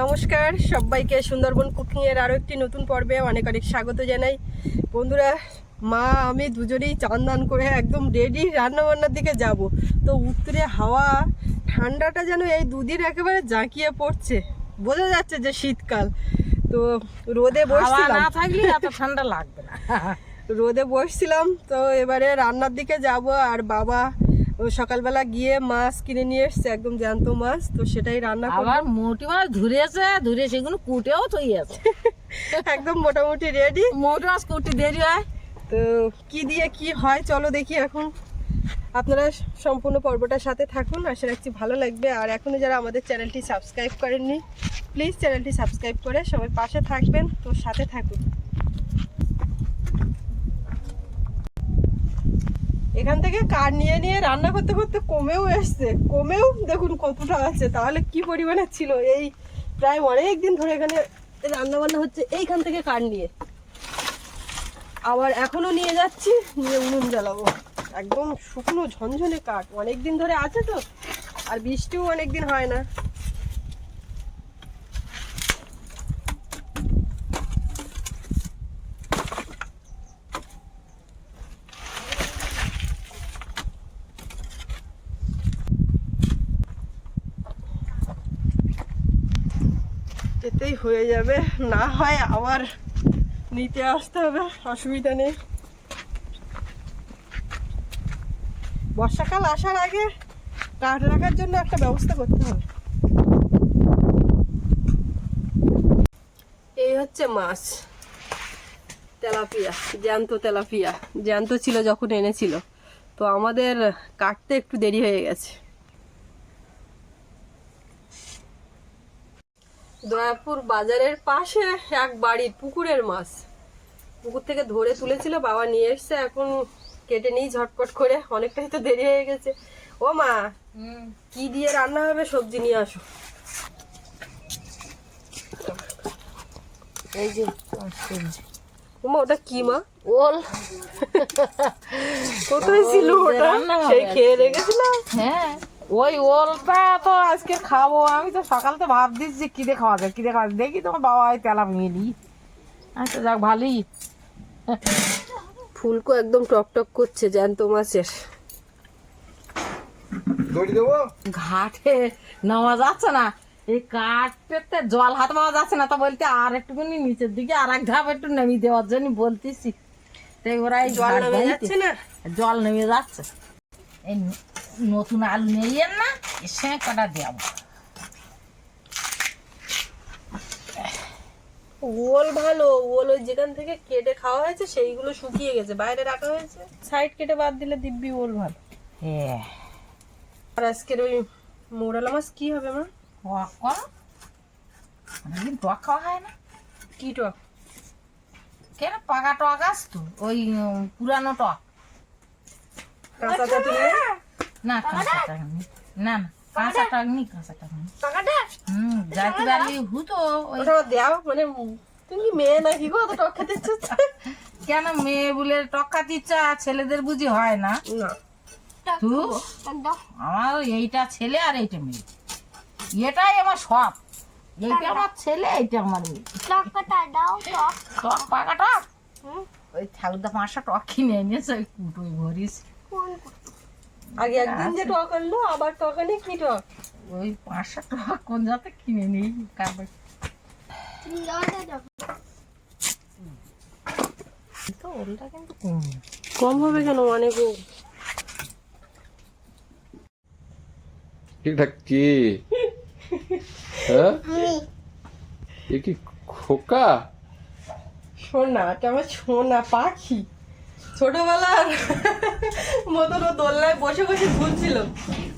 নমস্কার সবাইকে সুন্দরবন কুকিংয়ের আরও একটি নতুন পর্বে অনেক অনেক স্বাগত জানাই। বন্ধুরা মা আমি দুজনেই চান দান করে একদম রেডি রান্নাবান্নার দিকে যাব। তো উত্তরে হাওয়া ঠান্ডাটা যেন এই দুদিন একেবারে জাঁকিয়ে পড়ছে। বোঝা যাচ্ছে যে শীতকাল। তো রোদে বসছিলাম। না থাকলে এত ঠান্ডা লাগবে না। রোদে বসছিলাম তো এবারে রান্নার দিকে যাব আর বাবা সকালবেলা গিয়ে মাছ কিনে নিয়ে এসছে একদম জ্যান্ত মাছ তো সেটাই রান্না আবার মোটি মাছ ধরেছে ধরে সেগুলো কুটেও থই আছে। একদম মোটামুটি রেডি মোটি মাছ কুটি দেরি হয়। তো কি দিয়ে কি হয় চলো দেখি এখন। আপনারা সম্পূর্ণ পর্বটার সাথে থাকুন আশা রাখছি ভালো লাগবে। আর এখনও যারা আমাদের চ্যানেলটি সাবস্ক্রাইব করেননি প্লিজ চ্যানেলটি সাবস্ক্রাইব করে সবাই পাশে থাকবেন তো সাথে থাকুন। এখান থেকে কার নিয়ে নিয়ে রান্না করতে করতে কমেও এসছে। কমেও দেখুন কতটা আছে। তাহলে কি পরিমাণে ছিল? এই প্রায় অনেক দিন ধরে এখানে রান্না বান্না হচ্ছে এইখান থেকে কার নিয়ে। আবার এখনও নিয়ে যাচ্ছি, নিয়ে উনুন জ্বালাবো। একদম শুকনো ঝনঝনে কাঠ। অনেক দিন ধরে আছে তো, আর বৃষ্টিও অনেক দিন হয় না। হয়ে যাবে। না হয় আবার নিতে আসতে হবে, অসুবিধা নেই। বর্ষাকাল আসার আগে কাঠ রাখার জন্য একটা ব্যবস্থা করতে হবে। এই হচ্ছে মাছ। তেলাপিয়া, জ্যান্ত তেলাপিয়া। জ্যান্ত ছিল যখন এনেছিল। তো আমাদের কাটতে একটু দেরি হয়ে গেছে। দয়াপুর বাজারের পাশে এক বাড়ির পুকুরের মাছ। পুকুর থেকে ধরে তুলেছিল বাবা নিয়ে এসছে এখন কেটে নিই ঝটপট করে অনেকটাই তো দেরি হয়ে গেছে। ও মা কি দিয়ে রান্না হবে? সবজি নিয়ে আসো। এই যে সবজি ও মা ওটা কি মা? ওল। কোথায় ছিল ওটা? সেই খেয়ে রেখেছিলাম। হ্যাঁ। ওই ওলটা তো আজকে খাব। আমি তো সকাল তো ভাব দিচ্ছি কি দিয়ে খাওয়া যায় কি দিয়ে খাওয়া যায়। দেখি তোমার বাবা হয় তেলা ভেঙে দিই আচ্ছা যাক ভালোই। ফুলকো একদম টক টক করছে জ্যান্ত মাছের। দড়ি দেবো? ঘাটে নেওয়া যাচ্ছে না। এই কাঠতে জল হাত পাওয়া যাচ্ছে না তো বলতে আর একটুখানি নিচের দিকে আর এক ধাপ একটু নামিয়ে দেওয়ার জন্য বলতেছি। তো ওরা জল নামে যাচ্ছে না? জল নেমে যাচ্ছে। এই নতুন আলু নিয়ে না সে কটা দেব ওল ভালো ওল ওই যেখান থেকে কেটে খাওয়া হয়েছে সেইগুলো শুকিয়ে গেছে বাইরে রাখা হয়েছে। সাইড কেটে বাদ দিলে দিব্যি ওল ভালো। হ্যাঁ। আর আজকের ওই মোরালা মাছ কি হবে মা? টক করো অনেকদিন টক খাওয়া হয় না। কি টক? কেন পাকা টক আসতো ওই পুরানো টক। কাঁচা না কাঁচা টক নেই। না না কাঁচা টক নেই কাঁচা টক নেই। হুম জাতি বালি হুতো ওই ওটা দেও মানে তুমি কি মেয়ে নাকি গো? অত টক খেতে ইচ্ছে কেন মেয়ে বলে টক খাতে ইচ্ছা? ছেলেদের বুঝি হয় না। না। তু? আমার এইটা ছেলে আর এইটা মেয়ে। এটাই আমার সব। এইটা আমার ছেলে এইটা আমার মেয়ে। টক পাকা টক। ওই ঠাকুরদা পাঁচশো টক কিনে এনেছে ওই কুটোই ভরিস। আগে একদিন যে টক আনলো আবার টক আনি কি টক? ওই পাঁচশো টক কোন যাতে কিনে নিই কারবার। তো ওলটা কিন্তু কম। কম হবে কেন অনেক ও। ঠিকঠাক কি? হ্যাঁ? এ কি খোকা? সোনা এটা আমার সোনা পাখি। ছোটবেলার মতন দোলনায় বসে বসে ঝুলছিল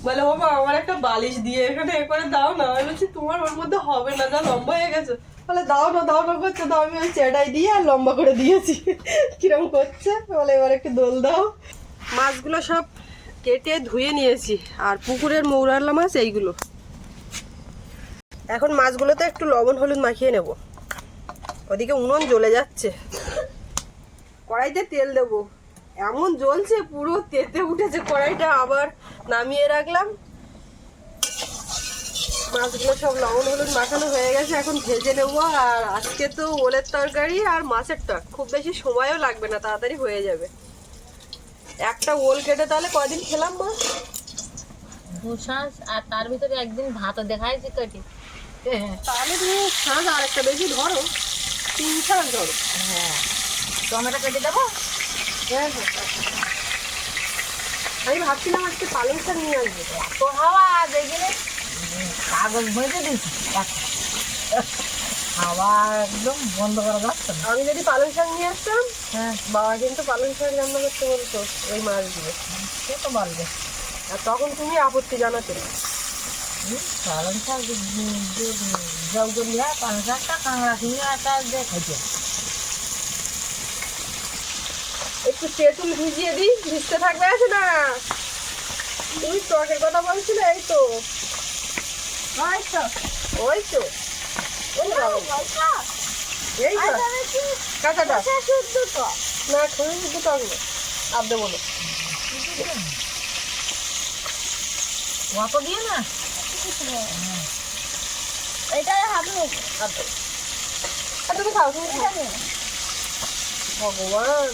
বলে মা, আমার একটা বালিশ দিয়ে এখানে এ করে দাও না। আমি বলছি, তোমার ওর মধ্যে হবে না, যা লম্বা হয়ে গেছে। বলে, দাও না দাও না, করছে। তো আমি ওই চেটাই দিয়ে আর লম্বা করে দিয়েছি। কিরম করছে? বলে, এবার একটু দোল দাও। মাছগুলো সব কেটে ধুয়ে নিয়েছি, আর পুকুরের মৌরালা মাছ এইগুলো। এখন মাছগুলোতে একটু লবণ, হলুদ মাখিয়ে নেব। ওদিকে উনুন জ্বলে যাচ্ছে। কড়াইতে তেল দেবো। এমন জ্বলছে পুরো তেতে উঠেছে। কড়াইটা আবার নামিয়ে রাখলাম। মাছগুলো সব লবণ হলুদ মাখানো হয়ে গেছে। এখন ভেজে নেব। আর আজকে তো ওলের তরকারি আর মাছের টক খুব বেশি সময়ও লাগবে না তাড়াতাড়ি হয়ে যাবে। একটা ওল কেটে তাহলে কদিন খেলাম মা? দু শাঁস আর তার ভিতরে একদিন ভাতও দেখাইছি কেটে তাহলে তুমি শাঁস আর একটা বেশি ধরো। তিন শাঁস ধরো। হ্যাঁ। টমেটো কেটে দেবো হ্যাঁ হ্যাঁ আমি ভাবছিলাম আজকে পালং শাক নিয়ে আসব তো হাওয়া দেখলে কাগজ ভেজে দিয়েছি হাওয়া একদম বন্ধ করা যাচ্ছে না আমি যদি পালং শাক নিয়ে আসতাম হ্যাঁ বাবা কিন্তু পালং শাক রান্না করতে বলতো ওই মাছ দিয়ে সে তো বলবে আর তখন তুমি আপত্তি জানাতে পালং শাক জলগুলিয়া পালং শাকটা কাঁকড়া কিনে একটা খাইছে একটু তেঁতুল ভিজিয়ে দিই ভিজতে থাকবে আছে না? তুমি টকের কথা বলছিলে এই তো। ওই তো। এই তো। কাঁচাটা না খুবই টক না। আর দেবো না। অত দিয়ে না? এটা হাত তুমি খাও। তুমি ভগবান।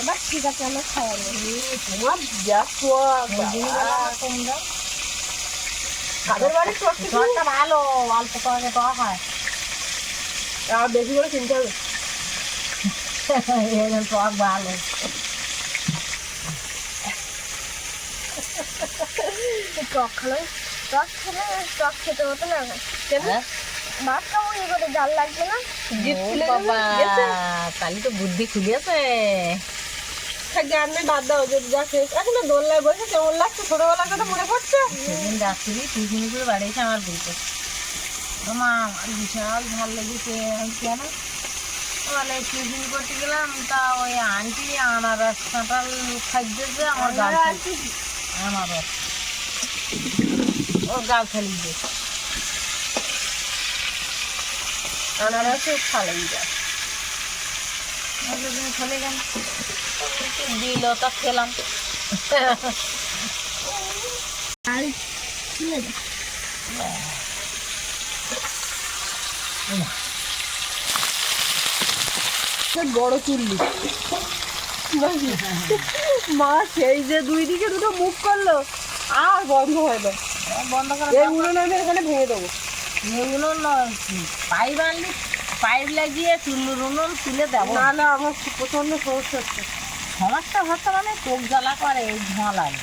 এবার ঠিক আছে আমরা খাওয়াবো তোমার যা তোমরা ভালো অল্প করে হয়। আর বেশি করে কিনতে হবে। এরকম টক ভালো। টক খেলে টক খেলে টক খেতে হতো না। কেন? হ্যাঁ? করে জাল লাগবে না। বাবা তাহলে তো বুদ্ধি খুলিয়েছে নেই বাদ দাও যদি যা খেয়েছে। এখন না দোলনায় বসে কেমন লাগছে ছোটবেলার কথা মনে পড়ছে? সেদিন রাত্রি টিফিন করে বাড়িয়েছে আমার বলতে মা আমার বিশাল ভালো লেগেছে। কেন? বলে টিফিন করতে গেলাম তা ওই আন্টি আনারস কাঁঠাল খাইতেছে আমার গাল আনারস ওর গাল খালি দিয়ে আনারসে খালাই যায় দিন চলে গেল দিল তা খেলাম। বড় চুল্লি। মা সেই যে দুই দিকে দুটো মুখ করল আর বন্ধ হয়ে না বন্ধ করে এই উনুন আমি এখানে ভেঙে দেবো। পাইপ আনলি পাইপ লাগিয়ে চুল্লুর উনুন তুলে দেবো। না না আমার প্রচণ্ড সমস্যা হচ্ছে। সমস্যা হচ্ছে মানে চোখ জ্বালা করে এই ধোঁয়া লাগে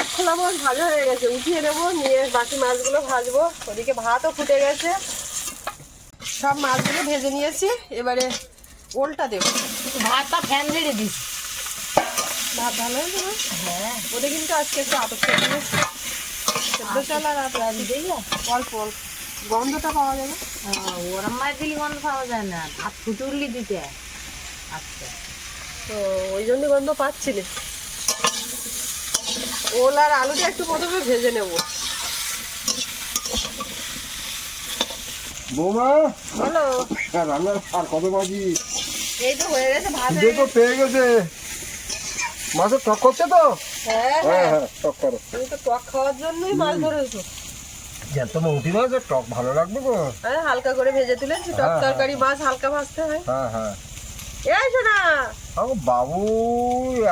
এক খোলা মাছ ভাজা হয়ে গেছে উঠিয়ে নেব নিয়ে বাকি মাছগুলো ভাজবো। ওদিকে ভাতও ফুটে গেছে। সব মাছগুলো ভেজে নিয়েছি এবারে ওলটা দেবো। ভাতটা ফ্যান ঝেড়ে দিস ভাত ভালো হয়েছে হ্যাঁ। ওটা কিন্তু আজকে একটু আতপ করে দিয়েছি সেদ্ধ চাল আর অল্প অল্প। গন্ধটা পাওয়া যাবে? ওরম মাছ দিলি গন্ধ পাওয়া যায় না। ভাত ফুটুরলি দিতে আচ্ছা। তো ওই জন্য গন্ধ পাচ্ছি না। ওল আর আলুটা একটু প্রথমে ভেজে নেব। বৌমা? বলো। হ্যাঁ, রান্নার আর কত বাজি? এই তো হয়ে গেছে ভাত হয়ে তো পেয়ে গেছে। মাছের টক করছে তো? হ্যাঁ হ্যাঁ হ্যাঁ। হ্যাঁ টক করো। তুমি তো টক খাওয়ার জন্যই মাছ ধরেছো। জ্যান্ত মৌটি মাছ টক ভালো লাগবে গো। আরে হালকা করে ভেজে তুলেছি টক হ্যাঁ, তরকারি মাছ হালকা ভাজতে হয়। হ্যাঁ হ্যাঁ। এই শোনা আমার বাবু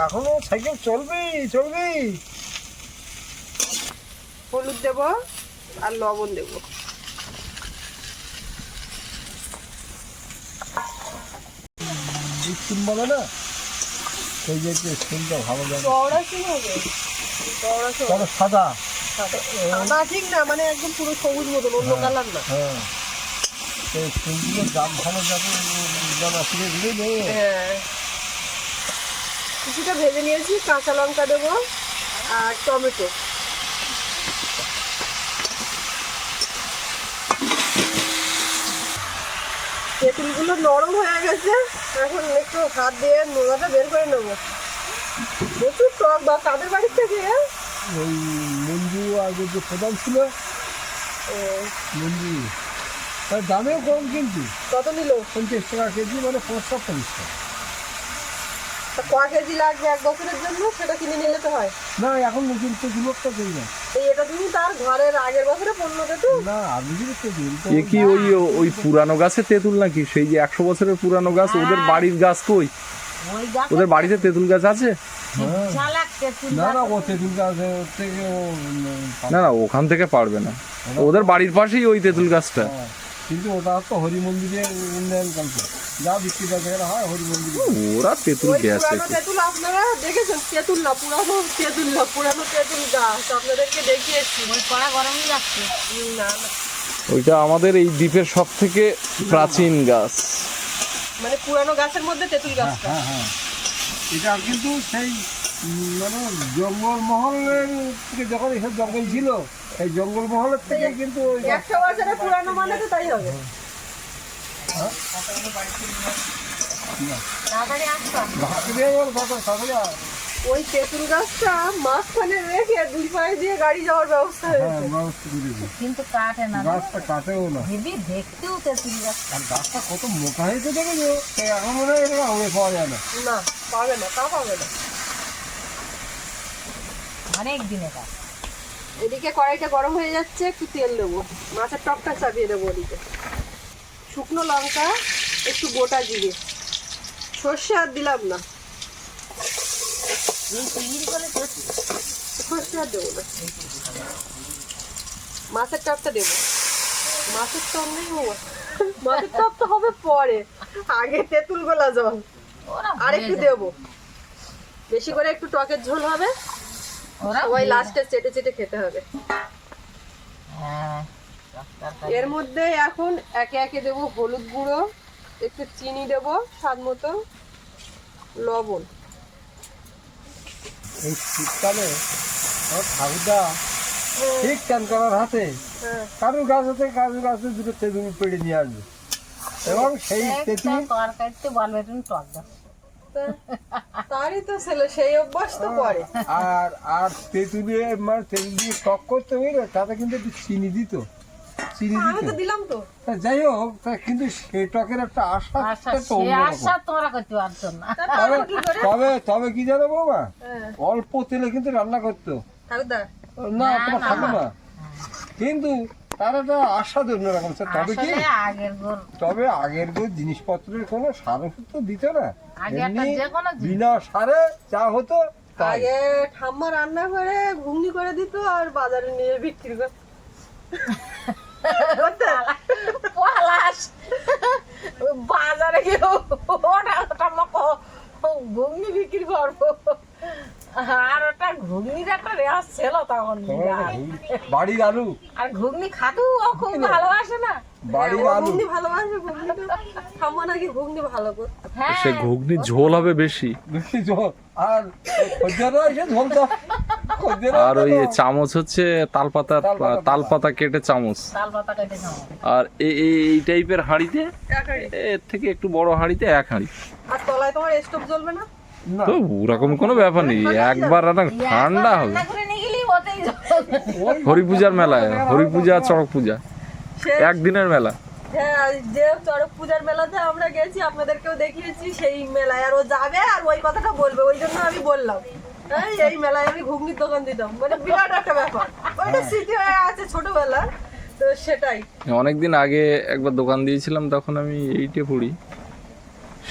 এখনও সাইকেল চলবি চলবি হলুদ দেবো আর লবণ দেবো। সিম বলে না? সেই যে সিমটা ভালো লাগে। চওড়া কি হবে। চওড়া। চওড়া সাদা। সাদা। ঠিক না মানে একদম পুরো সবুজ মতন অন্য কালার না। হ্যাঁ। সেই দাম ভালো যাবে জানা ফিরে দিলে হ্যাঁ। কিছুটা ভেজে নিয়েছি কাঁচা লঙ্কা দেবো আর টমেটো। তেঁতুলগুলো নরম হয়ে গেছে এখন একটু হাত দিয়ে নোড়াটা বের করে নেব। প্রচুর টক বা কাদের বাড়ির থেকে হ্যাঁ? ওই মঞ্জু আগে যে প্রধান ছিল ও, মঞ্জু তার দামেও কম কিন্তু। কত নিল? পঞ্চাশ টাকা কেজি মানে পাঁচটা পঞ্চাশ টাকা। ক কেজি লাগবে এক বছরের জন্য? সেটা কিনে নিলে তো হয়। না এখন দিই না এটা তুমি তার ঘরের আগের বছরে না আমি যদি তেঁতুল তো এ কি ওই ওই পুরানো গাছে তেঁতুল নাকি? সেই যে একশো বছরের পুরানো গাছ ওদের বাড়ির গাছ কই? ওদের বাড়িতে তেঁতুল গাছ আছে? বিশাল না না ও তেঁতুল গাছ ওর থেকে ও না না ওখান থেকে পারবে না। ওদের বাড়ির পাশেই ওই তেঁতুল গাছটা। হ্যাঁ, কিন্তু ওটা তো হরি মন্দিরের উন্নয়ন কালকে। যা বিক্রি বাজারে হয় হরি মন্দিরে। ওরা তেঁতুল গেছে। তেঁতুল আপনারা দেখেছেন? তেঁতুল না পুরানো তেঁতুল না পুরানো তেঁতুল গাছ। আপনাদেরকে দেখিয়েছি। ওই কড়া গরমই যাচ্ছে না না ওইটা আমাদের এই দ্বীপের সব থেকে প্রাচীন গাছ। মানে পুরানো গাছের মধ্যে তেঁতুল গাছটা। হ্যাঁ হ্যাঁ। এটা কিন্তু সেই মানে জঙ্গল মহলের থেকে যখন এসব জঙ্গল ছিল এই জঙ্গল মহলের থেকে কিন্তু একশো বছরের পুরানো মানে তো তাই হবে। তাড়াতাড়ি আসবা। তাড়াতাড়ি। ওই তেঁতুল গাছটা মাঝখানে রেখে দুই পায়ে দিয়ে গাড়ি যাওয়ার ব্যবস্থা হ্যাঁ হয়েছে। কিন্তু কাটে না। গাছটা কাটেও না। হেবি দেখতেও তেঁতুল গাছ আর গাছটা কত মোটা হয়েছে দেখেছ এখন মনে হয় এটা আঙুলে পাওয়া যায় না। না পাবে না তা পাবে না। অনেক দিনে গাছ এদিকে কড়াইটা গরম হয়ে যাচ্ছে একটু তেল দেবো। মাছের টকটা চাপিয়ে দেবো ওদিকে। শুকনো লঙ্কা একটু গোটা জিরে। সর্ষে আর দিলাম না এই তৈরি করে তেঁতুল সর্ষে আর দেবো না মাছের টকটা দেবো। মাছের টক নেই। মাছের টক তো হবে পরে। আগে তেঁতুল গোলা জল। আর একটু দেবো। বেশি করে একটু টকের ঝোল হবে। ওরা ওই লাস্টে চেটে চেটে খেতে হবে। হ্যাঁ এর মধ্যে এখন একে একে দেবো হলুদ গুঁড়ো একটু চিনি দেবো স্বাদ মতো লবণ। এই শীতকালে আমার ঠাকুরদা ঠিক চান করার হাতে হ্যাঁ। কারুর গাছ হতে কারুর গাছে দুটো তেঁতুল পেড়ে নিয়ে আসবে। এবং সেই তেঁতুল তরকারিতে বলবে তুমি টক তারই তো ছেলে সেই অভ্যাস তো পরে। আর আর তেঁতুলে মানে তেঁতুল দিয়ে টক করতে বুঝলে তাতে কিন্তু একটু চিনি দিত। চিনি আমি তো দিলাম তো। যাই হোক কিন্তু সে টকের একটা আশা আশা তো আশা তোমরা করতে পারছ না। তবে তবে তবে কি জানো বৌমা? হ্যাঁ। অল্প তেলে কিন্তু রান্না করতো। না না, তোমার না, ঠাকুমা কিন্তু তার একটা আশা অন্যরকম স্যার তবে কি? তবে আগের যে জিনিসপত্রের কোনো সার ওষুধ তো দিত না। বিনা সারে যা হতো আগে ঠাম্মা রান্না করে ঘুগনি করে দিত আর বাজারে নিয়ে বিক্রি করে পলাশ বাজারে গিয়ে ওটা ওটা আমাকে ঘুগনি বিক্রি করব। আর ওটা ঘুগনির একটা রেওয়াজ ছিল তখন বিরাট। বাড়ির আলু। আর ঘুগনি খাতেও ও খুব ভালোবাসে না? বাড়ির আলু। ঘুগনি ভালোবাসে ঠাম্মা নাকি ঘুগনি ভালো করতো হ্যাঁ। সে ঘুগনি ঝোল হবে বেশি। বেশি ঝোল। আর আর ওই চামচ হচ্ছে তালপাতা তালপাতা। কেটে চামচ। তাল পাতা কেটে খাও আর এই এই- এই টাইপের হাঁড়িতে এর থেকে একটু বড় হাঁড়িতে এক হাঁড়ি। আর তলায় তোমার স্টোভ জ্বলবে না? না। তো ওরকম কোনো ব্যাপার নেই। একবার রান্না ঠান্ডা হবে হরি পূজার মেলায় হরি পূজা চড়ক পূজা। একদিনের মেলা। হ্যাঁ যে চড়ক পূজার মেলাতে আমরা গেছি আপনাদেরকেও দেখিয়েছি সেই মেলায়। আর ও যাবে আর ওই কথাটা বলবে। ওই জন্য আমি বললাম। এই এই মেলায় আমি ঘুগনির দোকান দিতাম। মানে বিরাট একটা ব্যাপার। ওইটা স্মৃতি হয়ে আছে ছোটবেলা তো সেটাই। অনেকদিন আগে একবার দোকান দিয়েছিলাম তখন আমি এইটে পড়ি।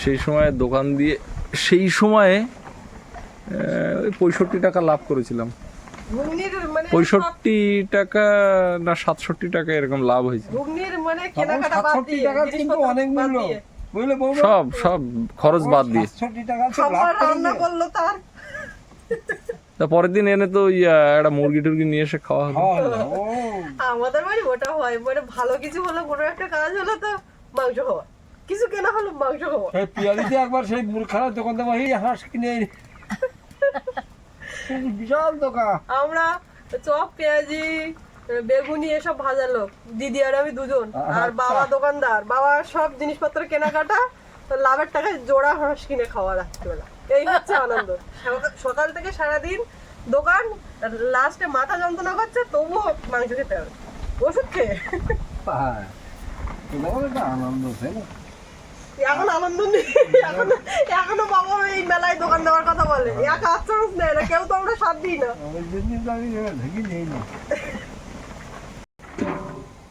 সেই সময় দোকান দিয়ে সেই সময়ে ওই পঁয়ষট্টি টাকা লাভ করেছিলাম। মানে পঁয়ষট্টি টাকা না সাতষট্টি টাকা এরকম লাভ হয়েছে। ঘুগনির মানে সব সব খরচ বাদ দিয়ে। টাকা রান্না করল তার। তা পরের দিন এনে তো ইয়া, একটা মুরগি টুরগি নিয়ে এসে খাওয়া হলো। ও আমাদের বাড়ি ওটা হয় মানে ভালো কিছু হলো কোনো একটা কাজ হলো তো মাংস খাওয়া। কিছু কেনা হলো মাংস খাওয়া। সেই পিয়ালিতে একবার সেই মুরখানার দোকান থেকে এই হাঁস কিনে বিশাল দোকান। আমরা চপ পেঁয়াজি বেগুনি এসব ভাজা লোক। দিদি আর আমি দুজন। আর বাবা দোকানদার। বাবা সব জিনিসপত্র কেনাকাটা তো লাভের টাকায় জোড়া হাঁস কিনে খাওয়া রাত্রিবেলা। এই হচ্ছে আনন্দ। সকাল- থেকে সারাদিন দোকান লাস্টে মাথা যন্ত্রণা করছে তবুও মাংস খেতে হবে। ওষুধ খেয়ে। আনন্দ তাই না? এখন আনন্দ নেই। এখন এখনও বাবা এই মেলায় দোকান দেওয়ার কথা বলে। এক চান্স নেয় না কেউ তো আমরা সাথ দিই না।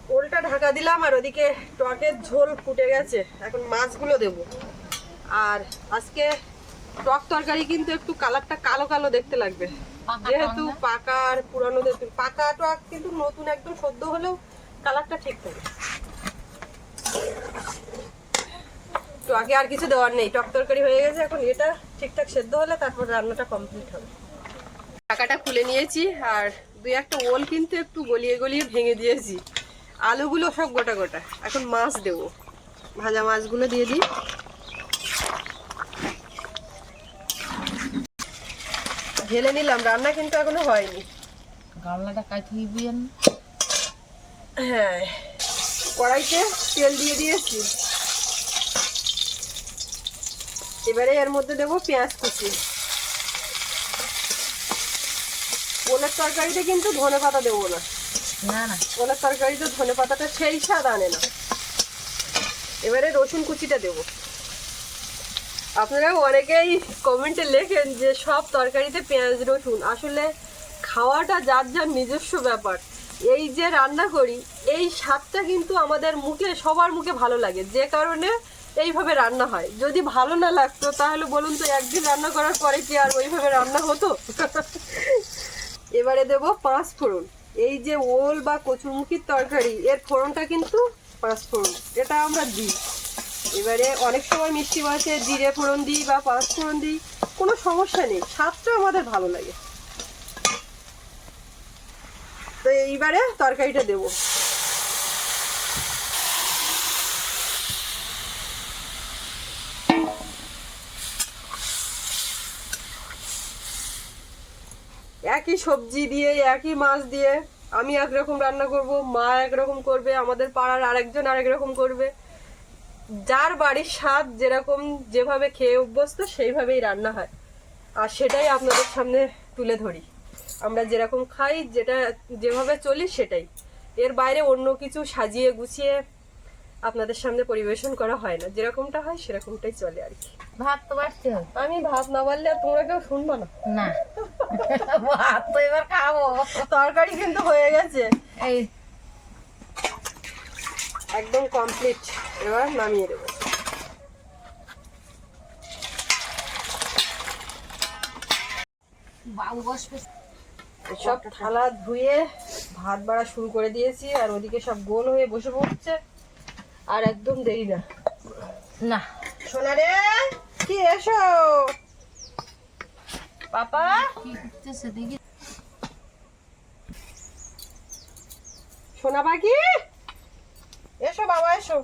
ওলটা ঢাকা দিলাম আর ওদিকে টকের ঝোল ফুটে গেছে। এখন মাছগুলো দেব। আর আজকে টক তরকারি কিন্তু একটু কালারটা কালো কালো দেখতে লাগবে। যেহেতু পাকা আর পুরানো পাকা টক কিন্তু নতুন একদম সদ্য হলেও কালারটা ঠিক থাকে। টকে আর কিছু দেওয়ার নেই। টক তরকারি হয়ে গেছে এখন এটা ঠিকঠাক সেদ্ধ হলে তারপর রান্নাটা কমপ্লিট হবে। টাকাটা খুলে নিয়েছি আর দুই একটা ওল কিন্তু একটু গলিয়ে গলিয়ে ভেঙে দিয়েছি। আলুগুলো সব গোটা গোটা। এখন মাছ দেবো। ভাজা মাছগুলো দিয়ে দিই। ঢেলে নিলাম রান্না কিন্তু এখনও হয়নি। গামলাটা কাটিয়ে দিয়ে হ্যাঁ কড়াইতে তেল দিয়ে দিয়েছি। এবারে এর মধ্যে দেবো পেঁয়াজ কুচি। ওলের তরকারিতে কিন্তু ধনে পাতা দেবো না। না না। ওনার তরকারিতে ধনে পাতাটা সেই স্বাদ আনে না। এবারে রসুন কুচিটা দেব। আপনারা অনেকেই কমেন্টে লেখেন যে সব তরকারিতে পেঁয়াজ, রসুন। আসলে খাওয়াটা যার যার নিজস্ব ব্যাপার। এই যে রান্না করি, এই স্বাদটা কিন্তু আমাদের মুখে, সবার মুখে ভালো লাগে। যে কারণে এইভাবে রান্না হয়। যদি ভালো না লাগতো, তাহলে বলুন তো একদিন রান্না করার পরে কি আর ওইভাবে রান্না হতো? এবারে দেব পাঁচ ফোড়ন। এই যে ওল বা কচুরমুখির তরকারি, এর ফোড়নটা কিন্তু পাঁচ ফোড়ন। এটা আমরা দিই। এবারে অনেক সময় মিষ্টি মাছে জিরে ফোড়ন দিই বা পাঁচ ফোড়ন দিই, কোনো সমস্যা নেই, স্বাদটা আমাদের ভালো লাগে। তো এইবারে তরকারিটা দেব। একই সবজি দিয়ে, একই মাছ দিয়ে, আমি একরকম রান্না করব, মা একরকম করবে, আমাদের পাড়ার আরেকজন আরেক রকম করবে। যার বাড়ির স্বাদ যেরকম যেভাবে খেয়ে অভ্যস্ত সেইভাবেই রান্না হয়। আর সেটাই আপনাদের সামনে তুলে ধরি। আমরা যেরকম খাই যেটা যেভাবে চলি সেটাই। এর বাইরে অন্য কিছু সাজিয়ে গুছিয়ে আপনাদের সামনে পরিবেশন করা হয় না। যেরকমটা হয় সেরকমটাই চলে আর কি। ভাত তো বাড়তে হবে আমি ভাত না পারলে আর তোমরা কেউ শুনব না। না। ভাত তো এবার খাব। তরকারি কিন্তু হয়ে গেছে। এই একদম কমপ্লিট এবার নামিয়ে দেবো। সব থালা ধুয়ে ভাত বাড়া শুরু করে দিয়েছি আর ওদিকে সব গোল হয়ে বসে পড়ছে। আর একদম দেরি না। না। সোনা রে কি এসো? পাপা? কি করতেছে দেখি। সোনা পাখি? এসো বাবা এসো।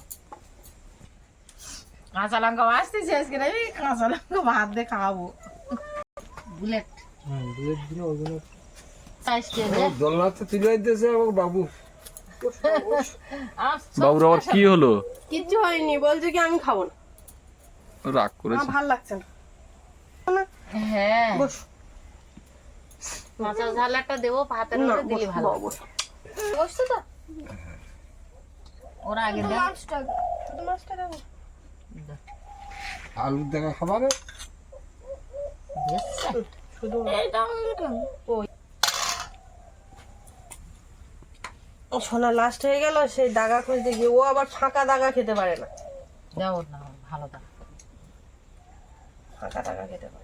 কাঁচা লঙ্কা আসতেছে আজকে আমি কাঁচা লঙ্কা ভাত দিয়ে খাওয়াবো। বুলেট। হ্যাঁ দুধের দিন ওগুলো আসছে দোলনাতে তুলে দিতেছে আমার বাবু। বাবুর আবার কি হলো? কিচ্ছু হয়নি বলছে কি আমি খাব না। রাগ করেছে। ভালো লাগছে না। হ্যাঁ। বস। কাঁচা ঝালাটা দেবো ভাতের মধ্যে দিলে ভালো। বস, বস। তো? ওরা আগে দেয় শুধু মাছটা দাও আলুর দেখা খাবারে? শুধু সোনা লাস্ট হয়ে গেল সেই দাগা খুঁজতে গিয়ে ও আবার ফাঁকা দাগা খেতে পারে না। দাও না ভালো দাগা ফাঁকা দাগা খেতে পারে।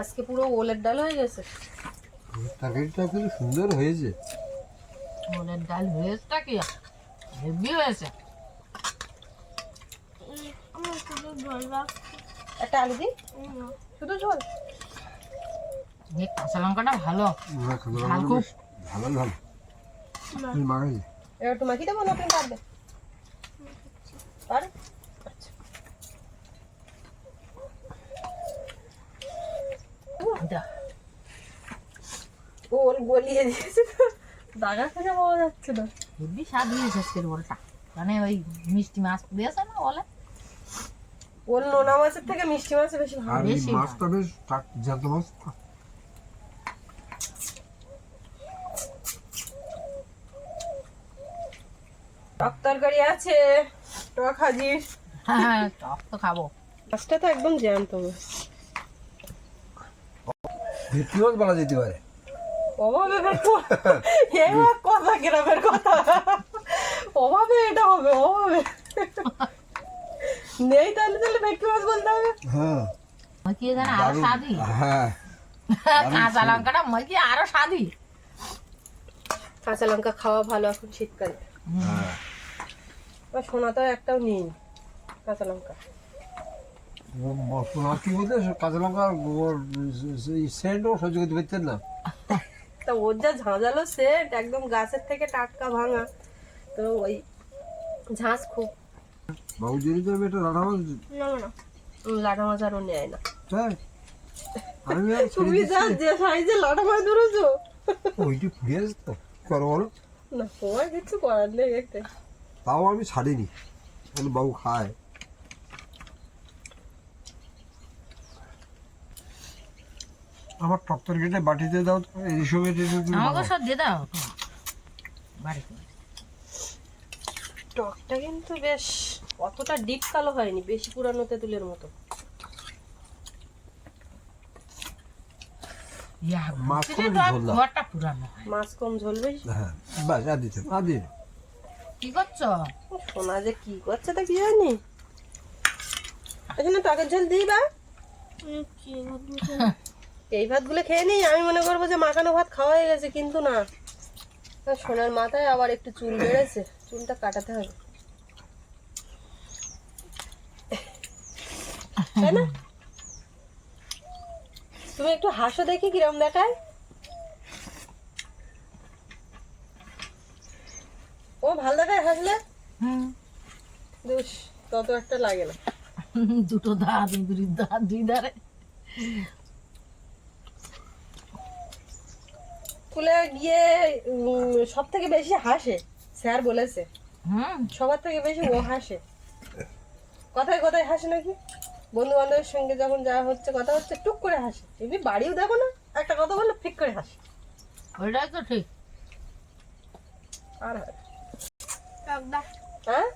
আজকে পুরো ওলের ডাল হয়ে গেছে। তরকারিটা খুব সুন্দর হয়েছে। ওদের ডাল হয়েছেটা কি? হেভি হয়েছে। একটা আলু দি শুধু ঝোল? এই কাঁচা লঙ্কাটা ভালো। ভালো। ভালো এবার মাখিয়ে দেবো না? তুমি পারবে পারো? ও ওর গলিয়ে দিয়েছে দাগা খুঁজে পাওয়া যাচ্ছে না। হেভি স্বাদ হয়েছে আজকের বলটা। মানে ওই মিষ্টি মাছ দিয়েছে না বলে? ওর নোনা মাছের থেকে মিষ্টি মাছ বেশি ভালো। বেশি মাছটা বেশ টাক জ্যান্ত মাছ টক তরকারি আছে টক হাজির। হ্যাঁ টক তো খাব। মাছটা তো একদম জ্যান্ত মাছ। বলা যেতে পারে। অভাবে এক কথা গ্রামের কথা অভাবে এটা হবে অভাবে নেই তাহলে তাহলে ভেটকি মাছ বলতে হবে কি জানে আরও হ্যাঁ কাঁচা লঙ্কাটা কি আরও স্বাদি কাঁচা লঙ্কা খাওয়া ভালো এখন শীতকালে আর সোনা তো একটাও নেই কাঁচা লঙ্কা কি বলতে কাঁচা লঙ্কা সেন্টও সহ্য করতে পারতেন না? তা ওর যা ঝাঁঝালো সেট একদম গাছের থেকে টাটকা ভাঙা। তো ওই ঝাঁঝ খুব। বাবু তো আমি একটা রান্না মাছ না না। লাটা মাছ আরও নেয় না। তাই? তুমি যা যে সাইজে লাটা মাছ ধরেছো। ওইটি ফুরিয়ে আছে তো। করো বলো। না তোমার কিছু করার নেই একটা তাও আমি ছাড়িনি। বাবু খায়। আমার টক্তর কেটে বাটিতে দাও তো এইসব এটা আমাকে সব দিয়ে দাও। বাড়িতে। টকটা কিন্তু বেশ অতটা ডিপ কালো হয়নি বেশি পুরানো তেঁতুলের মতো। ইয়া, মাছ করে ঝোল ঘরটা পুরানো মাছ কম ঝোল বেশি হ্যাঁ বাস আর দিতে আর দিন কি করছ? সোনা যে কি করছে তা কি জানি? এখানে টকের ঝোল দিই বা? এই ভাতগুলো খেয়ে নিই আমি মনে করব যে মাখানো ভাত খাওয়া হয়ে গেছে কিন্তু না। সোনার মাথায় আবার একটু চুল বেড়েছে চুলটা কাটাতে হবে। তাই না? তুমি একটু হাসো দেখি কিরম দেখায়। ও ভালো দেখায় হাসলে? তত একটা লাগে না। দুটো দাঁত ইঁদুরির দাঁত দুই ধারে স্কুলে গিয়ে সব থেকে বেশি হাসে স্যার বলেছে। হুম। সবার থেকে বেশি ও হাসে। কথায় কথায় হাসে নাকি? বন্ধু বান্ধবের সঙ্গে যখন যাওয়া হচ্ছে কথা হচ্ছে টুক করে হাসে। এমনি বাড়িও দেখো না একটা কথা বললে ফিক করে হাসে। ওইটাই তো ঠিক। আর হ্যাঁ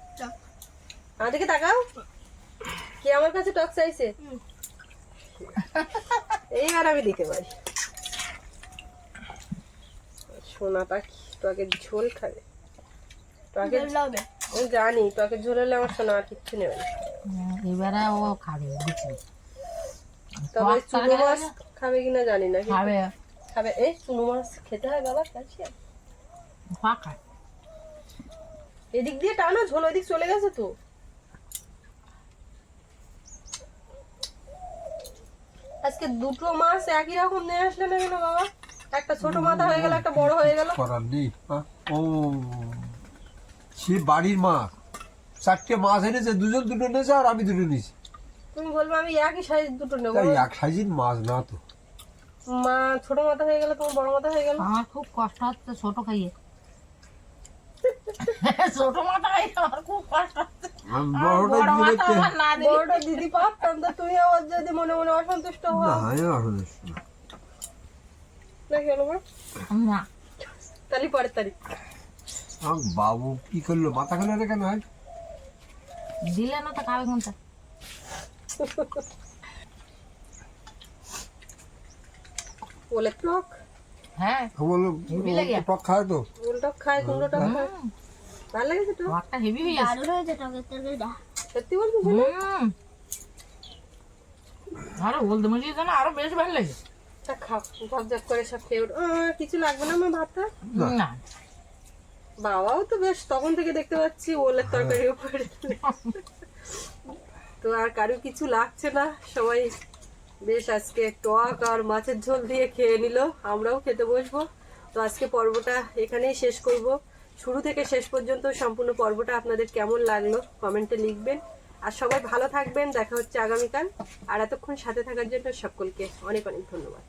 আমার দিকে তাকাও। কি আমার কাছে টক চাইছে? এইবার আমি দিতে পারি। সোনা পাখি টকের ঝোল খাবে। টকের আমি জানি টকের ঝোল হলে আমার সোনা আর কিচ্ছু নেবে না। এবারে ও খাবে বুঝছি তবে চুনো মাছ খাবে কিনা জানি না খাবে। খাবে। এই চুনো মাছ খেতে হয় বাবা ক্যালসিয়াম ফাঁকা এদিক দিয়ে টানো ঝোল ওইদিক চলে গেছে তো। আজকে দুটো মাছ একই রকম নিয়ে আসলে না কেন বাবা? একটা ছোট মাথা হয়ে গেল একটা বড় হয়ে গেল। করার নেই হ্যাঁ? ও সে বাড়ির মা। চারটে মাছ এনেছে দুজন দুটো নিয়েছে আর আমি দুটো নিয়েছি। তুমি বলবে আমি একই সাইজ দুটো নেব। এক সাইজের মাছ না তো। মা ছোট মাথা হয়ে গেল তোমার বড় মাথা হয়ে গেল। আমার খুব কষ্ট হচ্ছে ছোট খাইয়ে। ছোট মাথা খাইয়ে আমার খুব কষ্ট হচ্ছে। বড়টা আমার দিদি পারতাম তো তুমি আবার যদি মনে মনে অসন্তুষ্ট না আমি আসলে না। নাকি হলো না। তাহলে পরের তারিখ। আমার বাবু কি করল? মাথা খেলে রে কেন? হয়? দিলে না তো খাবে কোনটা? বলে টক। হ্যাঁ। বলল টক খায় তো? ওল টক খায় কুমড়ো টক খায়। হুম, ভালো টকটা হেভি হয়ে গেছে। সত্যি বলছি হুম। আরও বলতে মনে হচ্ছে না আরও বেশ ভালো লাগে তা খাও ঝপ করে সব খেয়ে উঠো। কিছু লাগবে না আমার ভাতটা? না। বাবাও তো বেশ তখন থেকে দেখতে পাচ্ছি ওলের তরকারির উপরে। তো আর কারও কিছু লাগছে না সবাই বেশ আজকে টক আর মাছের ঝোল দিয়ে খেয়ে নিল আমরাও খেতে বসবো। তো আজকে পর্বটা এখানেই শেষ করব। শুরু থেকে শেষ পর্যন্ত সম্পূর্ণ পর্বটা আপনাদের কেমন লাগল কমেন্টে লিখবেন। আর সবাই ভালো থাকবেন দেখা হচ্ছে আগামীকাল। আর এতক্ষণ সাথে থাকার জন্য সকলকে অনেক অনেক ধন্যবাদ।